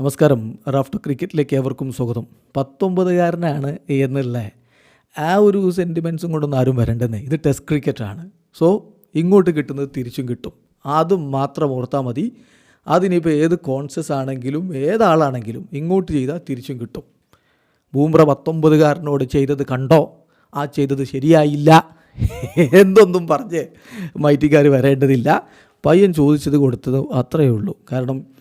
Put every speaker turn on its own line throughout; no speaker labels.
നമസ്കാരം. റാഫ്റ്റർ ക്രിക്കറ്റിലേക്ക് ഏവർക്കും സ്വാഗതം. പത്തൊമ്പതുകാരനാണ് എന്നുള്ള ആ ഒരു സെന്റിമെൻസും കൊണ്ടൊന്നും ആരും വരണ്ടെന്നേ. ഇത് ടെസ്റ്റ് ക്രിക്കറ്റാണ് സോ ഇങ്ങോട്ട് കിട്ടുന്നത് തിരിച്ചും കിട്ടും. അതും മാത്രം ഓർത്താൽ മതി. അതിനിപ്പോൾ ഏത് കോൺഷ്യസ് ആണെങ്കിലും ഏതാളാണെങ്കിലും ഇങ്ങോട്ട് ചെയ്താൽ തിരിച്ചും കിട്ടും. ഭൂമ്ര പത്തൊമ്പതുകാരനോട് ചെയ്തത് കണ്ടോ? ആ ചെയ്തത് ശരിയായില്ല. എന്തൊന്നും പറഞ്ഞ് മൈറ്റിക്കാർ വരേണ്ടതില്ല. പയ്യൻ ചോദിച്ചത് കൊടുത്തത് അത്രയേ ഉള്ളൂ. കാരണം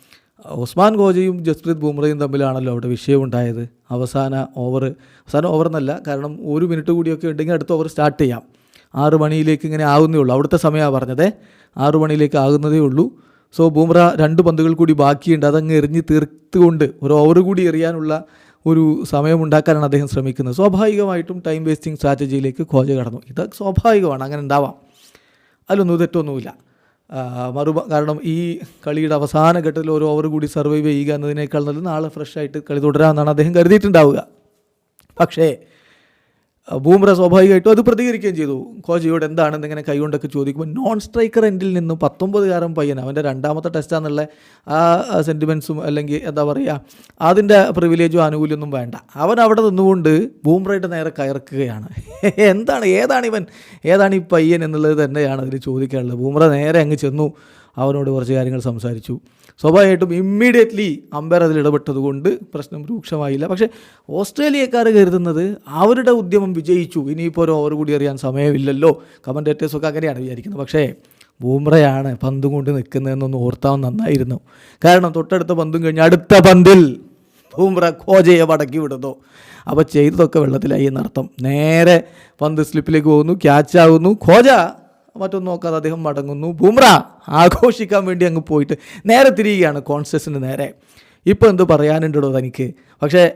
ഉസ്മാൻ ഗോജയും ജസ്പ്രീത് ബുംറയും തമ്മിലാണല്ലോ അവിടെ വിഷയമുണ്ടായത്. അവസാന ഓവർ അവസാന ഓവർ എന്നല്ല കാരണം ഒരു മിനിറ്റ് കൂടിയൊക്കെ ഉണ്ടെങ്കിൽ അടുത്ത ഓവർ സ്റ്റാർട്ട് ചെയ്യാം. ആറ് മണിയിലേക്ക് ഇങ്ങനെ ആകുന്നേ ഉള്ളൂ. അവിടുത്തെ സമയമാണ് പറഞ്ഞത്. ആറ് മണിയിലേക്ക് ആകുന്നതേ ഉള്ളൂ. സോ ബുംറ രണ്ട് പന്തുകൾ കൂടി ബാക്കിയുണ്ട്. അതങ്ങ് എറിഞ്ഞ് തീർത്തുകൊണ്ട് ഒരു ഓവർ കൂടി എറിയാനുള്ള ഒരു സമയമുണ്ടാക്കാനാണ് അദ്ദേഹം ശ്രമിക്കുന്നത്. സ്വാഭാവികമായിട്ടും ടൈം വേസ്റ്റിംഗ് സ്ട്രാറ്റജിയിലേക്ക് ഖോജ കടന്നു. ഇത് സ്വാഭാവികമാണ്. അങ്ങനെ ഉണ്ടാവാം. അതിലൊന്നും തെറ്റൊന്നുമില്ല. ആ, മറുപ കാരണം ഈ കളിയുടെ അവസാന ഘട്ടത്തിൽ ഒരു ഓവർ കൂടി സർവൈവ് ചെയ്യുക എന്നതിനേക്കാൾ നല്ലത് നാളെ ഫ്രഷ് ആയിട്ട് കളി തുടരാമെന്നാണ് അദ്ദേഹം കരുതിയിട്ടുണ്ടാവുക. പക്ഷേ ബൂമ്ര സ്വാഭാവികമായിട്ടും അത് പ്രതികരിക്കുകയും ചെയ്തു. കോച്ചിയോട് എന്താണെന്ന് ഇങ്ങനെ കൈകൊണ്ടൊക്കെ ചോദിക്കുമ്പോൾ നോൺ സ്ട്രൈക്കർ എൻഡിൽ നിന്ന് പത്തൊമ്പതുകാരൻ പയ്യൻ അവന്റെ രണ്ടാമത്തെ ടെസ്റ്റാന്നുള്ള ആ സെന്റിമെൻസും അല്ലെങ്കിൽ എന്താ പറയുക അതിന്റെ പ്രിവിലേജും ആനുകൂല്യമൊന്നും വേണ്ട. അവൻ അവിടെ നിന്നുകൊണ്ട് ബൂമ്രയുടെ നേരെ കയർക്കുകയാണ് എന്താണ് ഏതാണ് ഇവൻ ഏതാണ് ഈ പയ്യൻ എന്നുള്ളത് തന്നെയാണ് അതിൽ ചോദിക്കാനുള്ളത്. ബൂമ്ര നേരെ അങ്ങ് ചെന്നു. അവനോട് കുറച്ച് കാര്യങ്ങൾ സംസാരിച്ചു. സ്വാഭാവികമായിട്ടും ഇമ്മീഡിയറ്റ്ലി അമ്പയർ അതിൽ ഇടപെട്ടതുകൊണ്ട് പ്രശ്നം രൂക്ഷമായില്ല. പക്ഷേ ഓസ്ട്രേലിയക്കാർ കരുതുന്നത് അവരുടെ ഉദ്യമം വിജയിച്ചു. ഇനിയിപ്പോൾ ഒരു ഓവർ കൂടി അറിയാൻ സമയമില്ലല്ലോ. കമന്റേറ്റേഴ്സൊക്കെ അങ്ങനെയാണ് വിചാരിക്കുന്നത്. പക്ഷേ ബൂമ്രയാണ് പന്തും കൊണ്ട് നിൽക്കുന്നതെന്നൊന്ന് ഓർത്താൻ നന്നായിരുന്നു. കാരണം തൊട്ടടുത്ത പന്തും കഴിഞ്ഞ് അടുത്ത പന്തിൽ ബൂമ്ര കോജയെ മടക്കി വിടുന്നു. അപ്പോൾ ചെയ്തതൊക്കെ വെള്ളത്തിലായി എന്നർത്ഥം. നേരെ പന്ത് സ്ലിപ്പിലേക്ക് പോകുന്നു. ക്യാച്ച് ആകുന്നു ഖോജ മറ്റൊന്നും നോക്കാതെ അദ്ദേഹം മടങ്ങുന്നു. ബുംറ ആഘോഷിക്കാൻ വേണ്ടി അങ്ങ് പോയിട്ട് നേരെ തിരിയുകയാണ് കോൺസ്റ്റസിന് നേരെ. ഇപ്പോൾ എന്ത് പറയാനുണ്ടോ തനിക്ക്? പക്ഷേ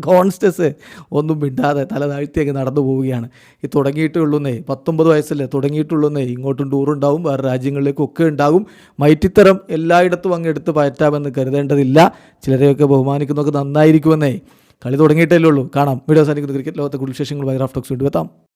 കോൺസ്റ്റസ് ഒന്നും മിണ്ടാതെ തല താഴ്ത്തി അങ്ങ് നടന്നു പോവുകയാണ്. ഈ തുടങ്ങിയിട്ടേ ഉള്ളൂന്നേ പത്തൊമ്പത് വയസ്സല്ലേ തുടങ്ങിയിട്ടുള്ളൂന്നേ. ഇങ്ങോട്ടും ടൂറുണ്ടാവും വേറെ രാജ്യങ്ങളിലേക്കും ഒക്കെ ഉണ്ടാവും മൈറ്റിത്തരം എല്ലായിടത്തും അങ്ങ് എടുത്ത് പയറ്റാമെന്ന് കരുതേണ്ടതില്ല. ചിലരെയൊക്കെ ബഹുമാനിക്കുന്നതൊക്കെ നന്നായിരിക്കുമെന്നേ. കളി തുടങ്ങിയിട്ടേ ഉള്ളൂ. കാണാം. വീഡിയോ സാധിക്കുന്ന ക്രിക്കറ്റ് ലോകത്തെ കൂടുതൽ വിശേഷങ്ങൾ വീണ്ടും എത്താം.